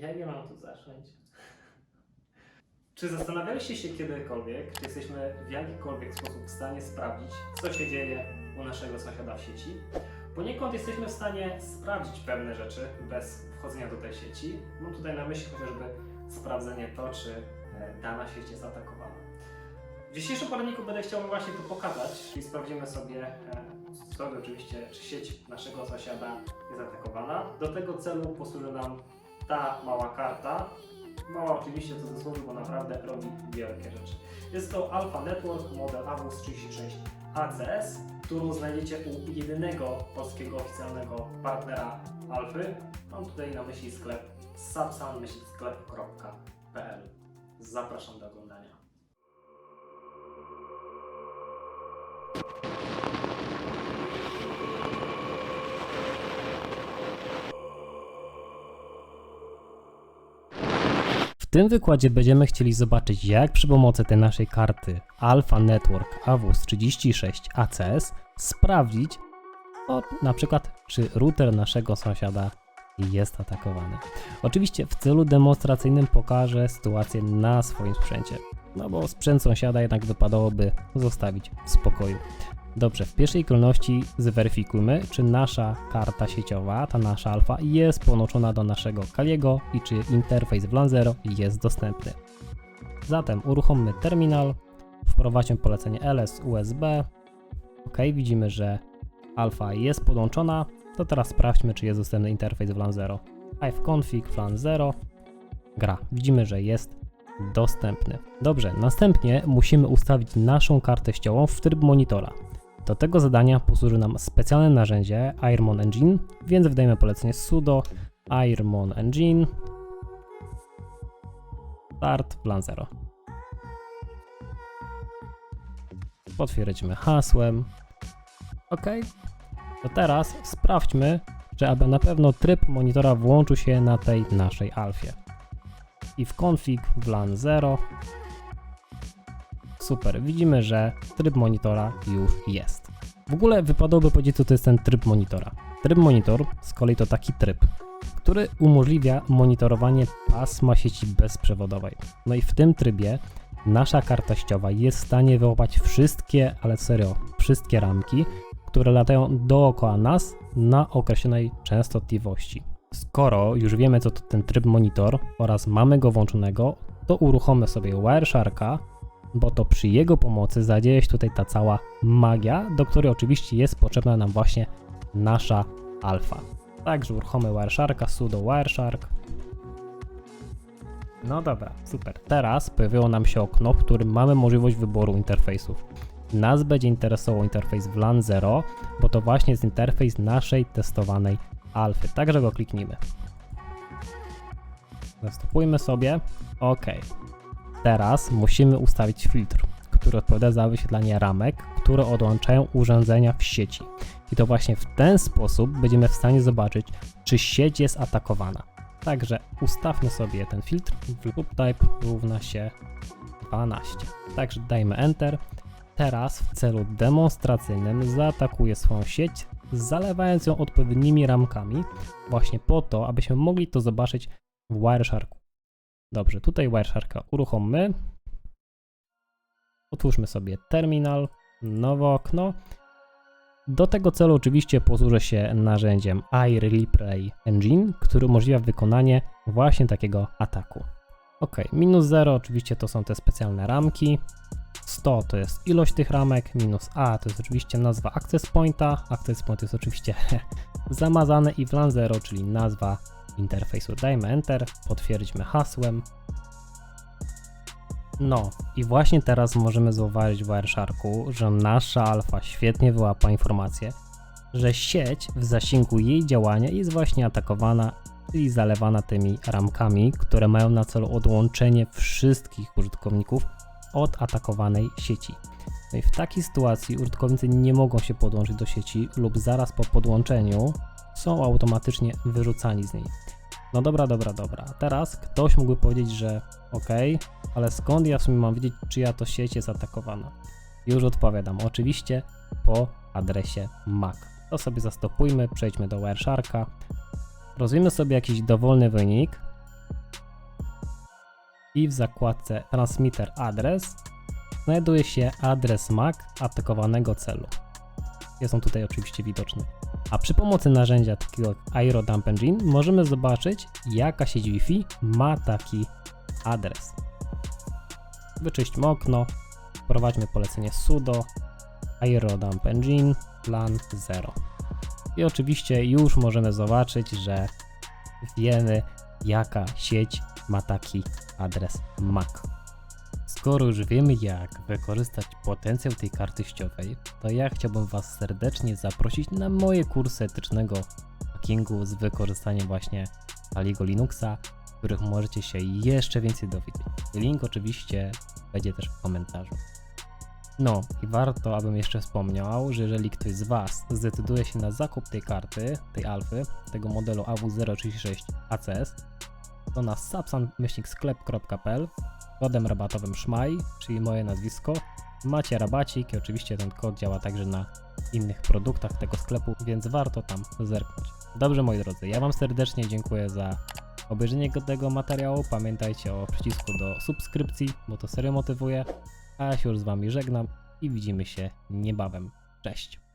Ja mam tu zacząć? Czy zastanawialiście się kiedykolwiek, czy jesteśmy w jakikolwiek sposób w stanie sprawdzić, co się dzieje u naszego sąsiada w sieci? Poniekąd jesteśmy w stanie sprawdzić pewne rzeczy bez wchodzenia do tej sieci. Mam tutaj na myśli chociażby sprawdzenie to, czy e, dana sieć jest atakowana. W dzisiejszym poradniku będę chciał właśnie to pokazać, czyli sprawdzimy sobie, e, sobie oczywiście, czy sieć naszego sąsiada jest atakowana. Do tego celu posłuży nam ta mała karta. Mała oczywiście to ze bo naprawdę robi wielkie rzeczy. Jest to Alpha Network model AWS 36 ACS, którą znajdziecie u jedynego polskiego oficjalnego partnera Alfy. Mam tutaj na myśli sklep sapsan-sklep.pl. Zapraszam do oglądania. Tym wykładzie będziemy chcieli zobaczyć, jak przy pomocy tej naszej karty Alpha Network AWS 36 ACS sprawdzić, o, na przykład, czy router naszego sąsiada jest atakowany. Oczywiście w celu demonstracyjnym pokażę sytuację na swoim sprzęcie, no bo sprzęt sąsiada jednak wypadałoby zostawić w spokoju. Dobrze, w pierwszej kolejności zweryfikujmy, czy nasza karta sieciowa, ta nasza alfa, jest połączona do naszego Kaliego i czy interfejs w LAN 0 jest dostępny. Zatem uruchommy terminal, wprowadźmy polecenie ls usb. Ok, widzimy, że alfa jest podłączona. To teraz sprawdźmy, czy jest dostępny interfejs w LAN 0. ifconfig LAN 0. Gra. Widzimy, że jest dostępny. Dobrze, następnie musimy ustawić naszą kartę ściołą w tryb monitora. Do tego zadania posłuży nam specjalne narzędzie Airmon Engine, więc wydajemy polecenie sudo airmon engine start plan 0. Potwierdzimy hasłem. OK. To teraz sprawdźmy, czy aby na pewno tryb monitora włączył się na tej naszej alfie. I w config w LAN 0 Super, widzimy, że tryb monitora już jest. W ogóle wypadałoby powiedzieć, co to jest ten tryb monitora. Tryb monitor z kolei to taki tryb, który umożliwia monitorowanie pasma sieci bezprzewodowej. No i w tym trybie nasza karta ściowa jest w stanie wyłapać wszystkie, ale serio, wszystkie ramki, które latają dookoła nas na określonej częstotliwości. Skoro już wiemy, co to ten tryb monitor oraz mamy go włączonego, to uruchommy sobie Wiresharka, bo to przy jego pomocy zadzieje się tutaj ta cała magia, do której oczywiście jest potrzebna nam właśnie nasza alfa. Także uruchomy Wiresharka, sudo Wireshark. No dobra, super. Teraz pojawiło nam się okno, w którym mamy możliwość wyboru interfejsów. Nas będzie interesował interfejs w LAN 0, bo to właśnie jest interfejs naszej testowanej alfy. Także go kliknijmy. Zastopujmy sobie. OK. Teraz musimy ustawić filtr, który odpowiada za wyświetlanie ramek, które odłączają urządzenia w sieci. I to właśnie w ten sposób będziemy w stanie zobaczyć, czy sieć jest atakowana. Także ustawmy sobie ten filtr. Loop type równa się 12. Także dajmy Enter. Teraz w celu demonstracyjnym zaatakuję swoją sieć, zalewając ją odpowiednimi ramkami, właśnie po to, abyśmy mogli to zobaczyć w Wiresharku. Dobrze, tutaj Wiresharka uruchommy. Otwórzmy sobie terminal, nowe okno. Do tego celu oczywiście posłużę się narzędziem Air Replay Engine, który umożliwia wykonanie właśnie takiego ataku. Ok, minus 0 oczywiście to są te specjalne ramki. 100 to jest ilość tych ramek, minus A to jest oczywiście nazwa access pointa. Access point jest oczywiście zamazane i w LAN 0, czyli nazwa interfejsu. Dajmy Enter, potwierdźmy hasłem. No i właśnie teraz możemy zauważyć w Wiresharku, że nasza alfa świetnie wyłapa informację, że sieć w zasięgu jej działania jest właśnie atakowana, czyli zalewana tymi ramkami, które mają na celu odłączenie wszystkich użytkowników od atakowanej sieci. No i w takiej sytuacji użytkownicy nie mogą się podłączyć do sieci lub zaraz po podłączeniu są automatycznie wyrzucani z niej. No dobra, dobra, dobra. Teraz ktoś mógłby powiedzieć, że ok, ale skąd ja w sumie mam wiedzieć, czyja to sieć jest atakowana? Już odpowiadam. Oczywiście po adresie MAC. To sobie zastopujmy, przejdźmy do Wiresharka. Rozwijmy sobie jakiś dowolny wynik. i w zakładce Transmitter Address znajduje się adres MAC atakowanego celu. Jest on tutaj oczywiście widoczny. A przy pomocy narzędzia takiego jak Aero Dump Engine możemy zobaczyć, jaka sieć Wi-Fi ma taki adres. Wyczyśćmy okno, wprowadźmy polecenie sudo Aero Dump Engine plan 0. I oczywiście już możemy zobaczyć, że wiemy, jaka sieć ma taki adres MAC. Skoro już wiemy, jak wykorzystać potencjał tej karty ściowej, to ja chciałbym Was serdecznie zaprosić na moje kursy etycznego hackingu z wykorzystaniem właśnie Aligo Linuxa, w których możecie się jeszcze więcej dowiedzieć. Link oczywiście będzie też w komentarzu. No i warto, abym jeszcze wspomniał, że jeżeli ktoś z Was zdecyduje się na zakup tej karty, tej alfy, tego modelu AW036 ACS, to na sapsan-sklep.pl kodem rabatowym SZMAJ, czyli moje nazwisko, macie rabacik i oczywiście ten kod działa także na innych produktach tego sklepu, więc warto tam zerknąć. Dobrze moi drodzy, ja Wam serdecznie dziękuję za obejrzenie tego materiału. Pamiętajcie o przycisku do subskrypcji, bo to serio motywuje. A ja się już z Wami żegnam i widzimy się niebawem. Cześć!